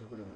ছোট করে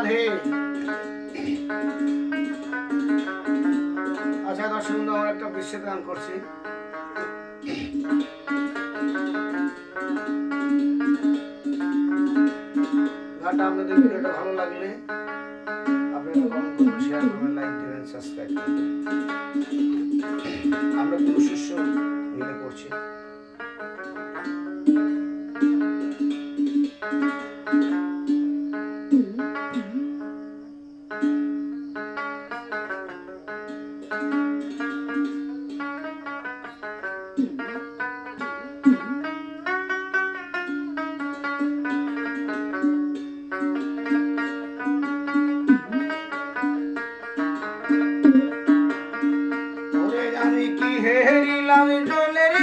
রাধে আচ্ছা দর্শক বন্ধু, আমরা একটা বিশ্বত গান করছি। গানটা আপনাদের ভিডিওটা ভালো লাগলে আপনারা কমেন্ট করবেন শেয়ার করবেন লাইক দেবেন সাবস্ক্রাইব করবেন আমরা গুরু শিষ্য মিলে করছি।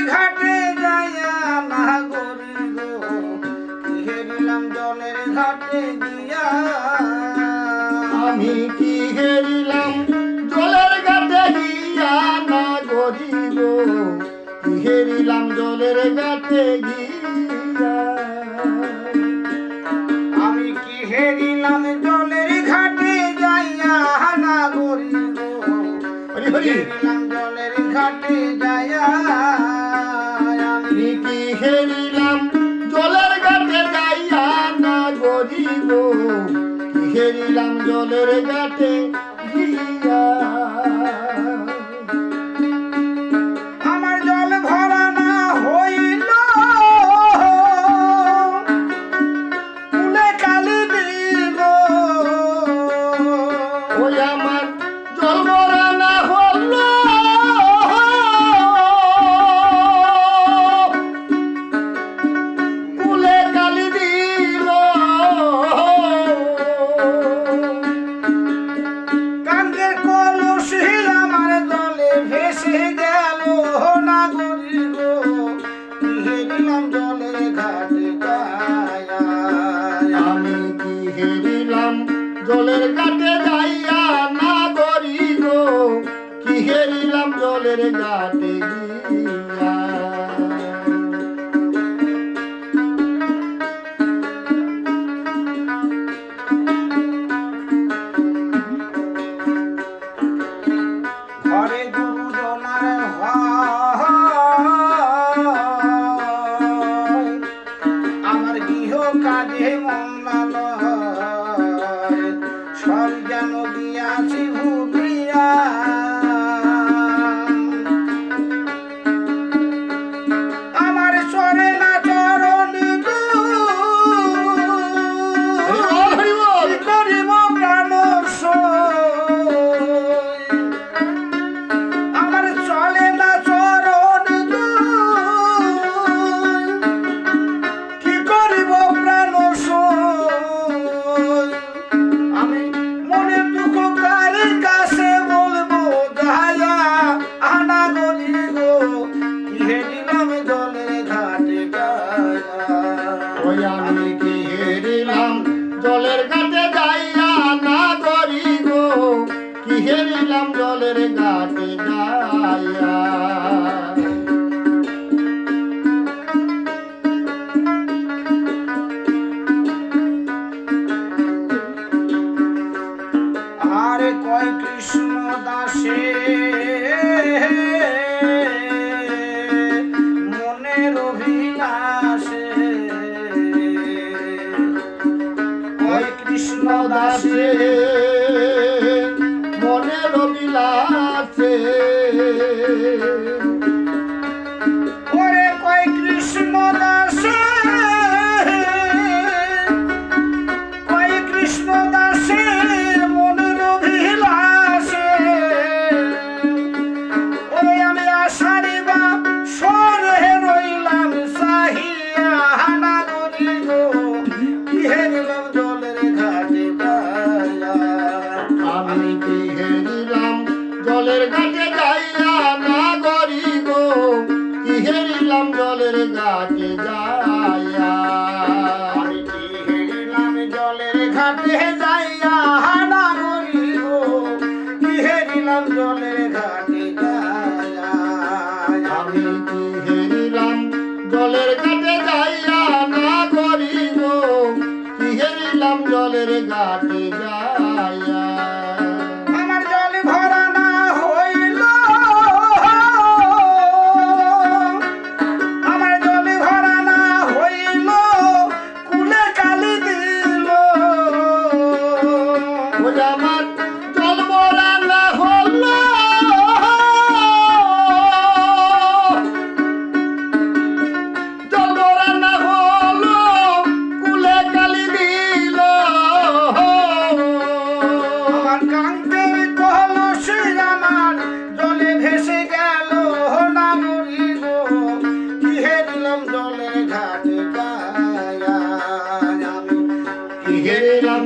ঘাটে যাইয়া না গরি গো কি জলের ঘাটে গিয়া আমি কি হেরিলাম জলের ঘাটে গিয়া না গরিব কি হেরিলাম জলের ঘাটে গিয়া। আমি কি হেরিলাম জলের ঘাটে যাইয়া না গরি গো হরি। হরি জলের ঘাটে আমি কি হেরিলাম জলের ঘাটে যাইয়া না গরিব কি জলের ঘাটে জলের ঘাটে যাইয়া না গরি গো কি হেরিলাম জলের ঘাটে? গিয়া দাসে। মনের অভিলাষে। ওই কৃষ্ণ দাসে। ঘাটে যাইয়া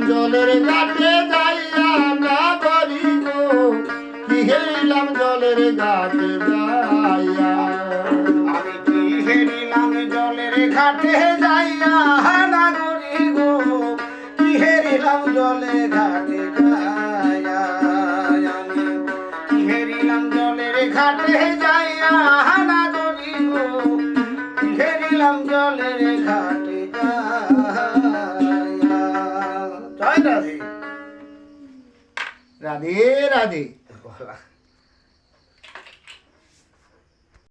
জলের ঘাটে যাইয়া না করিব। কি হেরিলাম জলের ঘাটে যাইয়া আমি কি হেরিলাম জলের ঘাটে যাইয়া নাগরি গো কি জলের ঘাটে যাইয়া। আমি কি হেরিলাম জলের ঘাটে যাইয়া নাগরি গো কি জলের ঘাটে জয় রাধে রাধে রাধে বলা